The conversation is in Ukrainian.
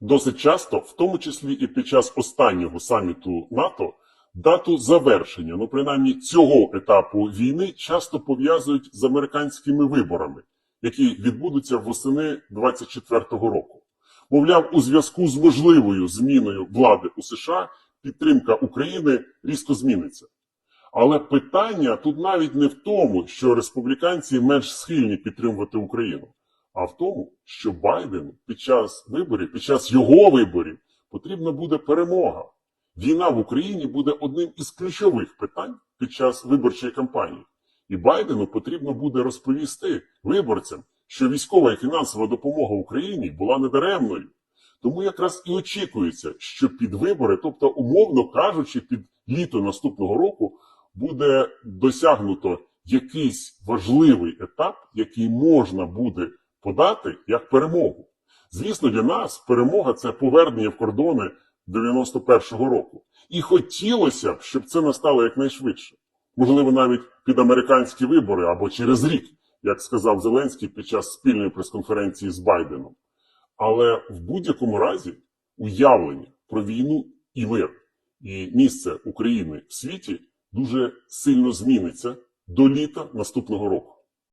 Досить часто, в тому числі і під час останнього саміту НАТО, дату завершення, ну принаймні цього етапу війни, часто пов'язують з американськими виборами, які відбудуться восени 24-го року. Мовляв, у зв'язку з можливою зміною влади у США підтримка України різко зміниться. Але питання тут навіть не в тому, що республіканці менш схильні підтримувати Україну, а в тому, що Байдену під час виборів, під час його виборів, потрібна буде перемога. Війна в Україні буде одним із ключових питань під час виборчої кампанії. І Байдену потрібно буде розповісти виборцям, що військова і фінансова допомога Україні була недаремною. Тому якраз і очікується, що під вибори, тобто, умовно кажучи, під літо наступного року, буде досягнуто якийсь важливий етап, який можна буде подати як перемогу. Звісно, для нас перемога це повернення в кордони 91-го року. І хотілося б, щоб це настало якнайшвидше. Можливо, навіть під американські вибори або через рік, як сказав Зеленський під час спільної прес-конференції з Байденом. Але в будь-якому разі уявлення про війну і мир і місце України в світі дуже сильно зміниться до літа наступного року.